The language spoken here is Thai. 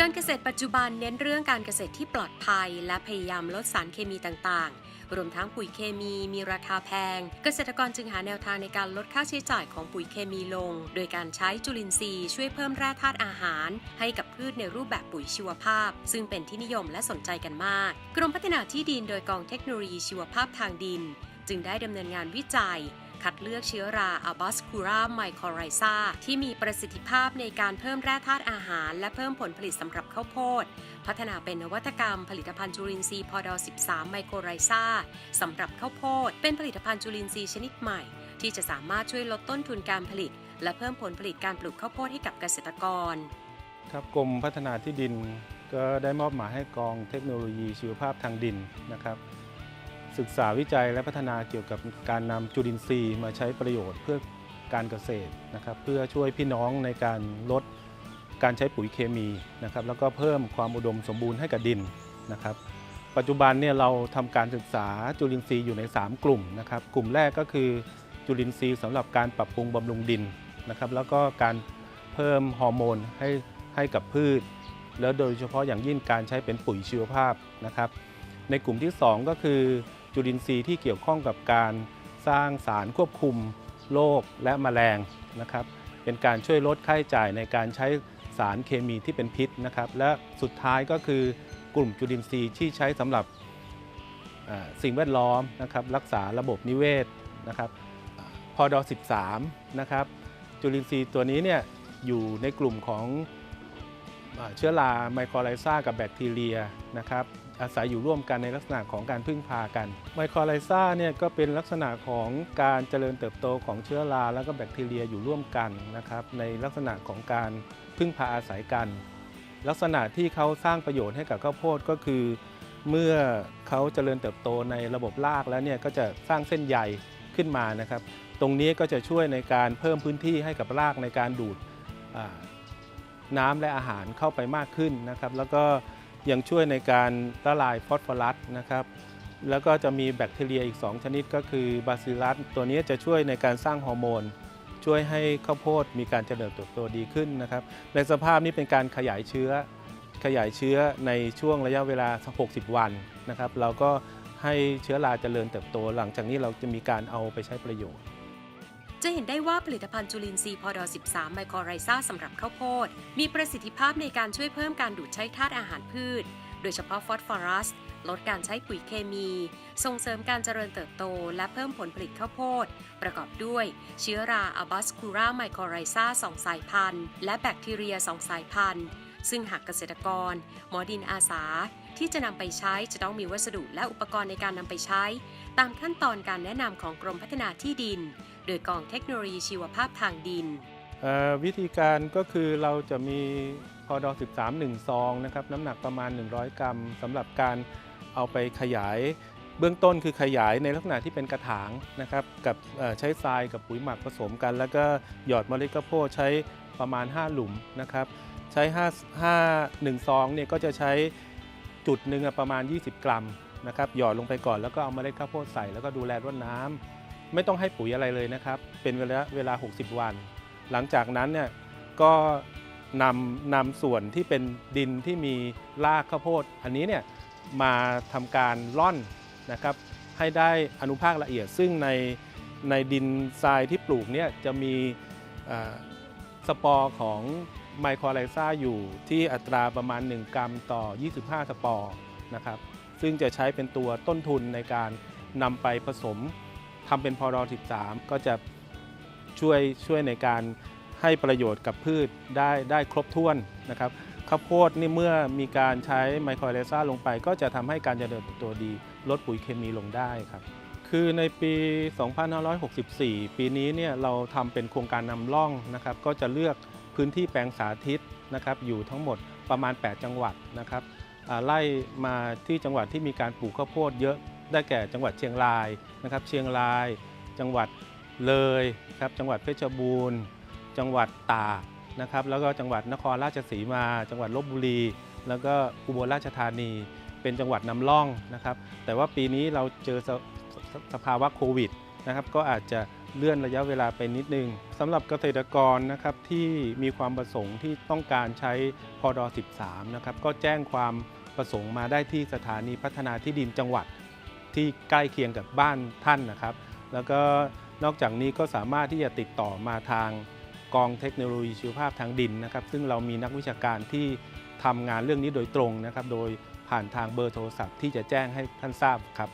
การเกษตรปัจจุบันเน้นเรื่องการเกษตรที่ปลอดภัย และพยายามลดสารเคมีต่างๆ รวมทั้งปุ๋ยเคมีมีราคาแพง เกษตรกรจึงหาแนวทางในการลดค่าใช้จ่ายของปุ๋ยเคมีลง โดยการใช้จุลินทรีย์ช่วยเพิ่มแร่ธาตุอาหาร ให้กับพืชในรูปแบบปุ๋ยชีวภาพ ซึ่งเป็นที่นิยมและสนใจกันมาก กรมพัฒนาที่ดินโดยกองเทคโนโลยีชีวภาพทางดิน จึงได้ดำเนินงานวิจัย คัดเลือกเชื้อราอัลบัสคูราไมโครไรซาที่มีประสิทธิภาพในการเพิ่มแร่ธาตุอาหาร และเพิ่มผลผลิตสำหรับข้าวโพด พัฒนาเป็นนวัตกรรมผลิตภัณฑ์จุลินทรีย์พอดอ13 ไมโครไรซาสำหรับข้าวโพด เป็นผลิตภัณฑ์จุลินทรีย์ชนิดใหม่ ที่จะสามารถช่วยลดต้นทุนการผลิต และเพิ่มผลผลิตการปลูกข้าวโพดให้กับเกษตรกร ครับกรมพัฒนาที่ดินก็ได้มอบหมายให้กองเทคโนโลยีชีวภาพทางดินนะครับ ศึกษาวิจัยและพัฒนาเกี่ยวกับการนำจุลินทรีย์มาใช้ประโยชน์เพื่อการเกษตรนะครับเพื่อช่วยพี่น้องในการลดการใช้ปุ๋ยเคมีนะครับแล้วก็เพิ่มความอุดมสมบูรณ์ให้กับดินนะครับ ปัจจุบันเนี่ยเราทำการศึกษาจุลินทรีย์อยู่ใน 3 กลุ่มนะครับ กลุ่มแรกก็คือจุลินทรีย์สำหรับการปรับปรุงบำรุงดินนะครับ แล้วก็การเพิ่มฮอร์โมนให้ให้กับพืช แล้วโดยเฉพาะอย่างยิ่งการใช้เป็นปุ๋ยชีวภาพนะครับ ในกลุ่มที่ 2 ก็คือ จุลินทรีย์ที่เกี่ยวข้องกับการสร้างสารควบคุมโรคและแมลงนะครับ เป็นการช่วยลดค่าใช้จ่ายในการใช้สารเคมีที่เป็นพิษนะครับ และสุดท้ายก็คือกลุ่มจุลินทรีย์ที่ใช้สำหรับสิ่งแวดล้อมนะครับรักษาระบบนิเวศนะครับพอดอ13นะครับจุลินทรีย์ตัวนี้เนี่ยอยู่ในกลุ่มของ เชื้อราไมโครไลซากับแบคทีเรียนะครับอาศัยอยู่ร่วมกันในลักษณะของการพึ่งพากันไมโครไลซาเนี่ยก็เป็นลักษณะของการเจริญเติบโตของเชื้อราแล้วก็แบคทีเรียอยู่ร่วมกันนะครับในลักษณะของการพึ่งพาอาศัยกัน ลักษณะที่เขาสร้างประโยชน์ให้กับข้าวโพดก็คือ เมื่อเขาเจริญเติบโตในระบบรากแล้วเนี่ยก็จะสร้างเส้นใยขึ้นมานะครับ ตรงนี้ก็จะช่วยในการเพิ่มพื้นที่ให้กับรากในการดูด น้ำและอาหารเข้าไปมากขึ้นนะครับ แล้วก็ยังช่วยในการละลายฟอสฟอรัสนะครับ แล้วก็จะมีแบคทีเรียอีก 2 ชนิดก็คือบาซิลัสตัวนี้จะช่วยในการสร้างฮอร์โมน ช่วยให้ข้าวโพดมีการเจริญเติบโตดีขึ้นนะครับ ในสภาพนี้เป็นการขยายเชื้อ ขยายเชื้อในช่วงระยะเวลา 60 วันนะครับ เราก็ให้เชื้อราเจริญเติบโต หลังจากนี้เราจะมีการเอาไปใช้ประโยชน์ จะเห็นได้ว่าผลิตภัณฑ์จุลินทรีย์พอดอ13 ไมโครไรซาสำหรับข้าวโพด มีประสิทธิภาพในการช่วยเพิ่มการดูดใช้ธาตุอาหารพืช โดยเฉพาะฟอสฟอรัส ลดการใช้ปุ๋ยเคมี ส่งเสริมการเจริญเติบโต และเพิ่มผลผลิตข้าวโพด ประกอบด้วย เชื้อราอับัสคูราไมโครไรซา2สายพันธุ์ และแบคทีเรีย 2 สายพันธุ์ ซึ่งหากเกษตรกร หมอดินอาสาที่จะนำไปใช้จะต้องมีวัสดุและอุปกรณ์ในการนำไปใช้ ตามขั้นตอนการแนะนำของกรมพัฒนาที่ดิน โดยกองเทคโนโลยีชีวภาพทางดิน วิธีการก็คือเราจะมีพอดอ13 1ซองนะครับน้ำหนักประมาณ 100 กรัมสำหรับการเอาไปขยายเบื้องต้นคือขยายในลักษณะที่เป็นกระถางนะครับกับใช้ทรายกับปุ๋ยหมักผสมกัน แล้วก็หยอดเมล็ดข้าวโพดใช้ประมาณ 5 หลุมนะครับใช้ 5 5 1ซองเนี่ยก็จะใช้จุดหนึ่งประมาณ 20 กรัมนะครับหยอดลงไปก่อนแล้วก็เอาเมล็ดข้าวโพดใส่แล้วก็ดูแลรดน้ำ ไม่ต้องให้ปุ๋ยอะไรเลยนะครับ เป็นเวลาเวลา 60 วัน หลังจากนั้นเนี่ยก็นำนำส่วนที่เป็นดินที่มีรากข้าวโพด อันนี้เนี่ยมาทำการร่อนนะครับให้ได้อนุภาคละเอียด ซึ่งในในดินทรายที่ปลูกเนี่ยจะมีสปอร์ของไมโครไลซาอยู่ที่อัตราประมาณ 1 กรัมต่อ 25 สปอร์นะครับ ซึ่งจะใช้เป็นตัวต้นทุนในการนำไปผสม ทำเป็นพอดอ13 ก็จะช่วยช่วยในการให้ประโยชน์กับพืชได้ได้ครบถ้วนนะครับข้าวโพดนี่เมื่อมีการใช้ไมโครไลซ่าลงไป ก็จะทำให้การเจริญเติบโตดี ลดปุ๋ยเคมีลงได้ครับ คือในปี 2564 ปีนี้เนี่ยเราทำเป็นโครงการนำร่องนะครับ ก็จะเลือกพื้นที่แปลงสาธิตนะครับอยู่ทั้งหมดประมาณ 8 จังหวัดนะครับไล่มาที่จังหวัดที่มีการปลูกข้าวโพดเยอะ ได้แก่จังหวัดเชียงรายนะครับ เชียงราย จังหวัดเลยครับ จังหวัดเพชรบูรณ์ จังหวัดตากนะครับ แล้วก็จังหวัดนครราชสีมา จังหวัดลบบุรี แล้วก็อุบลราชธานี เป็นจังหวัดนำร่องนะครับ แต่ว่าปีนี้เราเจอสสสภาวะโควิดนะครับก็อาจจะเลื่อนระยะเวลาไปนิดนึงสำหรับเกษตรกรนะครับที่มีความประสงค์ที่ต้องการใช้พอด13นะครับก็แจ้งความประสงค์มาได้ที่สถานีพัฒนาที่ดินจังหวัด ที่ใกล้เคียงกับบ้านท่านนะครับ แล้วก็นอกจากนี้ก็สามารถที่จะติดต่อมาทางกองเทคโนโลยีชีวภาพทางดินนะครับ ซึ่งเรามีนักวิชาการที่ทำงานเรื่องนี้โดยตรงนะครับ โดยผ่านทางเบอร์โทรศัพท์ที่จะแจ้งให้ท่านทราบครับ